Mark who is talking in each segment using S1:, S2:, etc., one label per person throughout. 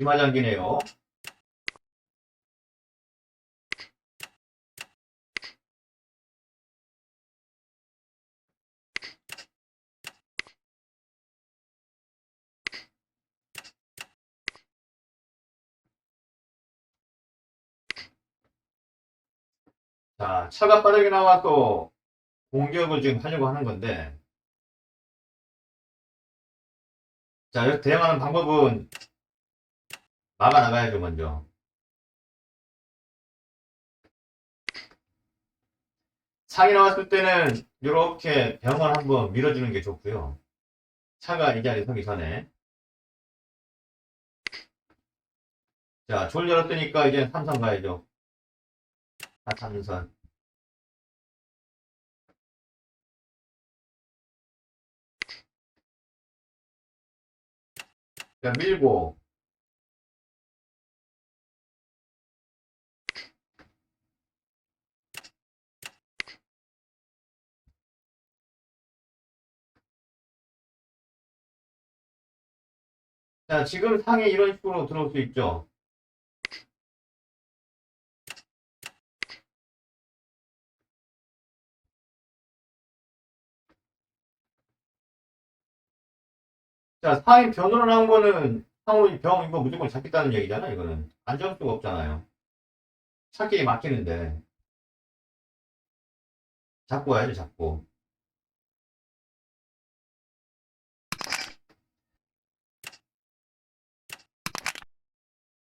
S1: 기마장기네요. 자, 차가 빠르게 나와서 공격을 지금 하려고 하는 건데, 자, 이렇게 대응하는 방법은 막아 나가야죠, 먼저. 상이 나왔을 때는 이렇게 병을 한번 밀어주는 게 좋고요. 차가 이 자리에 서기 전에. 자, 졸 열었으니까 이제 삼선 가야죠. 사삼선. 자, 밀고. 자, 지금 상에 이런 식으로 들어올 수 있죠. 자, 상이 변으로 나온 거는 상으로 이병 이거 무조건 잡겠다는 얘기잖아, 이거는. 안 잡을 수가 없잖아요. 찾기 막히는데. 잡고 와야지, 잡고.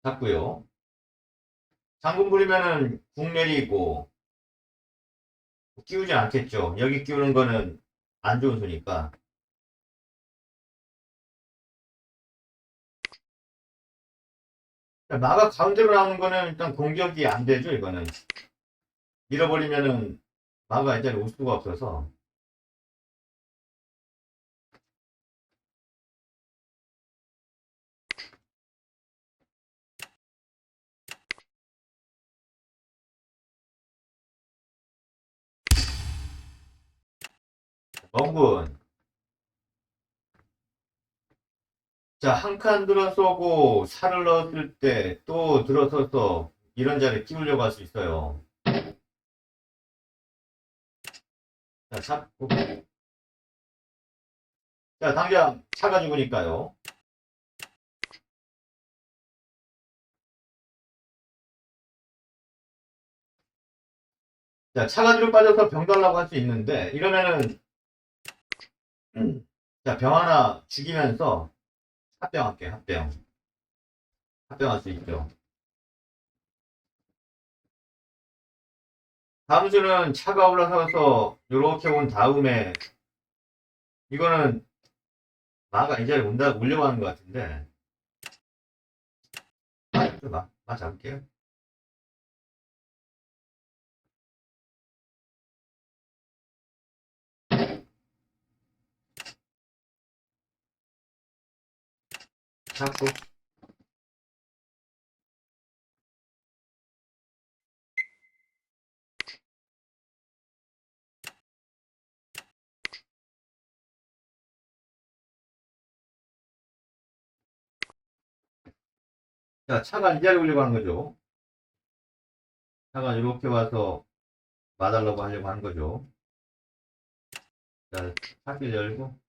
S1: 잡고요. 장군 부리면은 국내리 있고, 끼우지 않겠죠. 여기 끼우는 거는 안 좋은 수니까. 마가 가운데로 나오는 거는 일단 공격이 안 되죠, 이거는. 밀어버리면은 마가 이제 올 수가 없어서. 멍군. 자, 한 칸 들어 서고 살을 넣었을 때 또 들어서서 이런 자리에 끼우려고 할 수 있어요. 자, 잡고. 자, 당장 차가 죽으니까요. 자, 차가 뒤로 빠져서 병 달라고 할 수 있는데, 이러면은, 음, 자, 병 하나 죽이면서 합병할게, 합병. 합병할 수 있죠. 다음 수는 차가 올라서서 이렇게 온 다음에 이거는 마가 이 자리에 온다 올려고 하는 것 같은데 마, 좀 마, 마 잡을게요. 잡고 자, 차가 이 자리에 오려고 하는 거죠. 차가 이렇게 와서 마달라고 하려고 하는 거죠. 자, 차길 열고.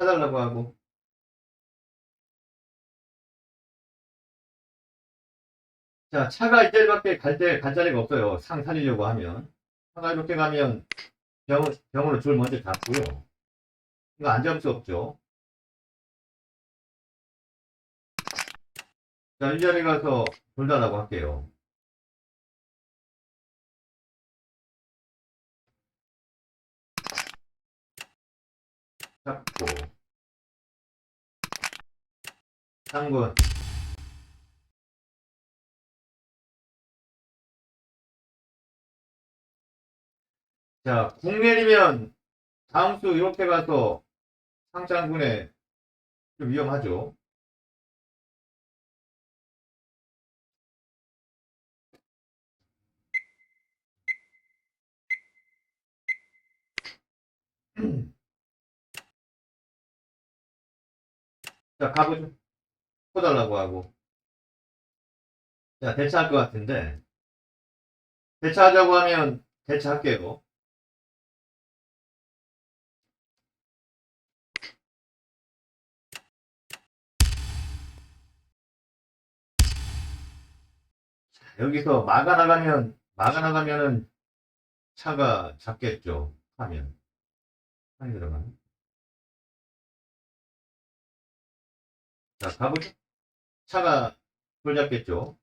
S1: 해달라고 하고. 자, 차가 이 자리밖에 갈 때, 갈 자리가 없어요. 상 살리려고 하면. 차가 이렇게 가면 병, 병으로 줄 먼저 잡고요. 이거 안 잡을 수 없죠. 자, 이 자리 가서 돌달라고 할게요. 잡고. 상군. 자, 국내리면 다음 수 이렇게 가서 상장군에 좀 위험하죠. 자, 가보죠. 쳐달라고 하고. 자, 대차할 것 같은데. 대차하자고 하면 대차할게요. 여기서 막아 나가면 막아 나가면은 차가 잡겠죠. 하면 하이 들어가네. 자 가보죠. 차가 돌 잡겠죠.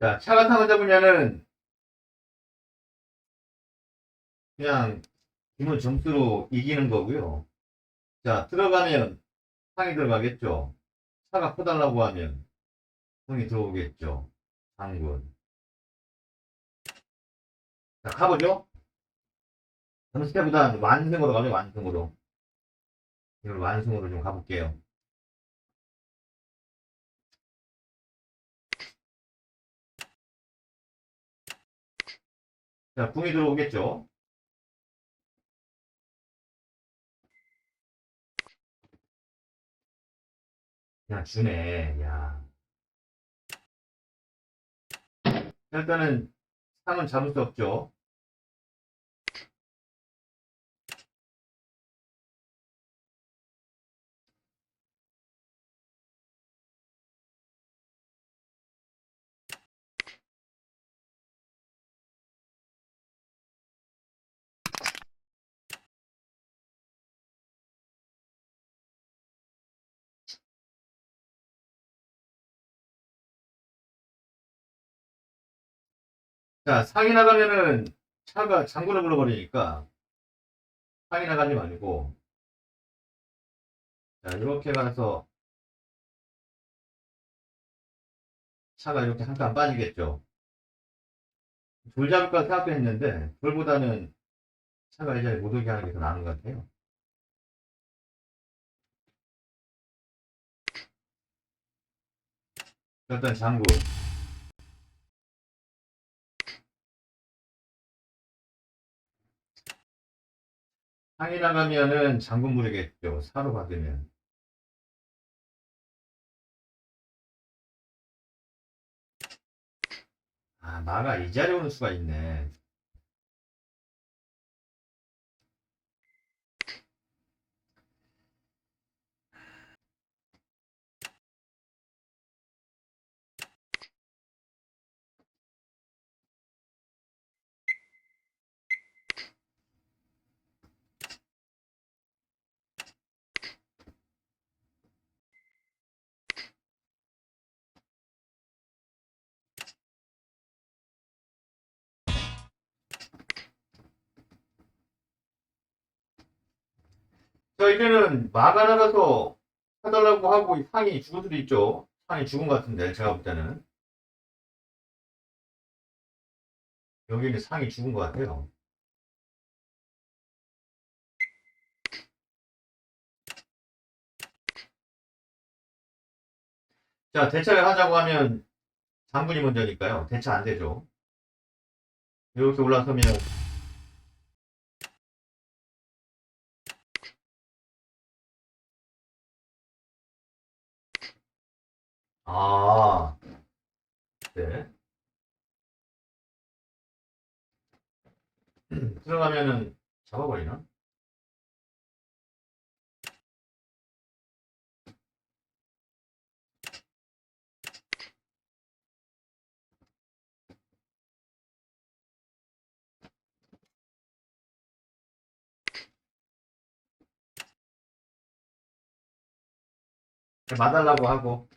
S1: 자 차가 타고 잡으면은 그냥 기본 점수로 이기는 거고요. 자, 들어가면 상이 들어가겠죠. 차가 퍼달라고 하면 형이 들어오겠죠. 상군. 자, 가보죠. 때보다 완승으로 가죠, 완승으로. 이걸 완승으로 좀 가볼게요. 자, 궁이 들어오겠죠. 그냥 주네, 야. 일단은 상은 잡을 수 없죠. 자, 상이 나가면은 차가 장구를 불러버리니까 상이 나가지 말고 자, 이렇게 가서 차가 이렇게 한 칸 빠지겠죠. 돌 잡을까 생각도 했는데 돌보다는 차가 이제 못 오게 하는 게 더 나은 것 같아요. 일단 장구 상이 나가면은 장군 부르겠죠. 사로 받으면. 아, 마가 이 자리에 오는 수가 있네. 이제는 마가 나가서 해달라고 하고 이 상이 죽을 수도 있죠. 상이 죽은 것 같은데, 제가 볼 때는. 여기는 상이 죽은 것 같아요. 자, 대차를 하자고 하면 장군이 먼저니까요. 대차 안 되죠. 이렇게 올라서면 아, 네. 들어가면은 잡아버리나? 맞달라고 하고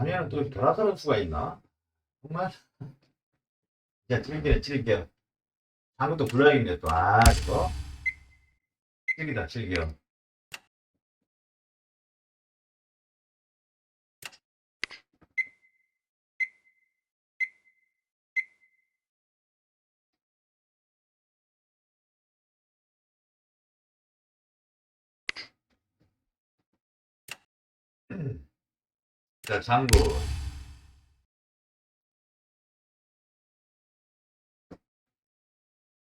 S1: 아니면 또 돌아서는 수가 있나? 정말? 자, 칠게요, 칠게요. 장군 또 불러야겠네, 또. 아, 이거. 칠기다, 칠게 자, 장군.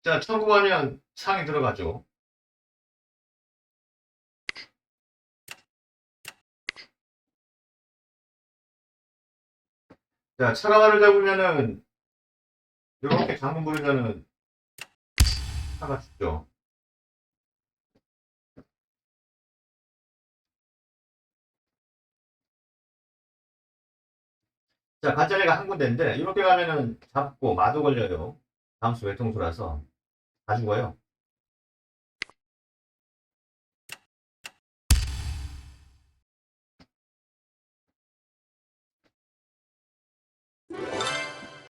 S1: 자, 청구하면 상이 들어가죠. 자, 차가마를 잡으면은, 이렇게 장군 부르면은, 차가 죽죠. 자, 간짜리가 한 군데인데, 이렇게 가면은 잡고 마도 걸려요. 다음 수 외통수라서. 다 죽어요.